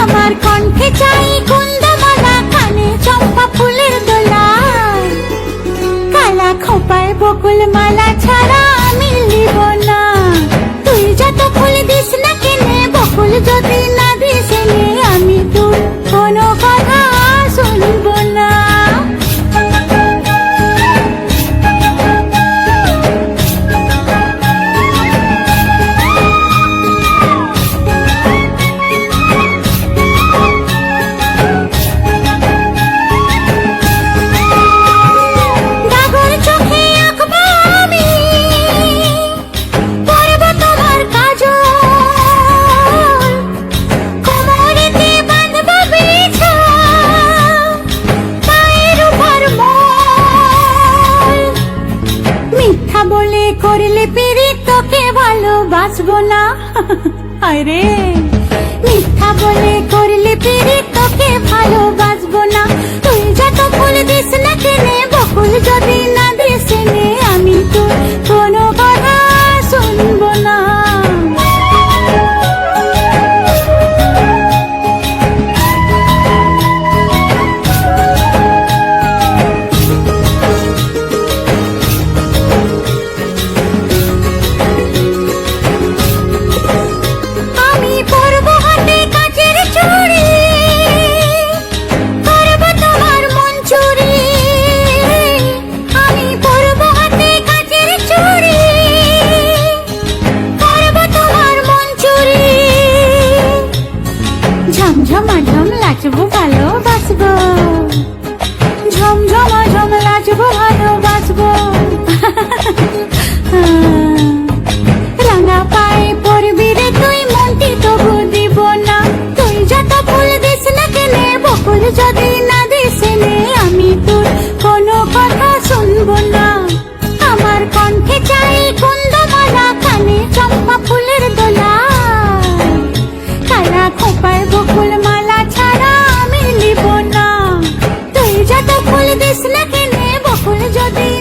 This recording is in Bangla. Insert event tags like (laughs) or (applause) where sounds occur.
আমার কণ্ঠে চাই কানে চম্পা ফুলের দোলা। কালা খোপায় বকুল মালা ছাড়া আমি লিব না। তুই যত ফুল দিস না কেনে, বকুল যত মিথ্যা বলে করলে পেরে তোকে ভালোবাসবো না। (laughs) আরে ঝমঝমা ঝম লাচবো ভালোবাসবো ঝমঝম ঝম লাচবো ভালোবাসবো যদি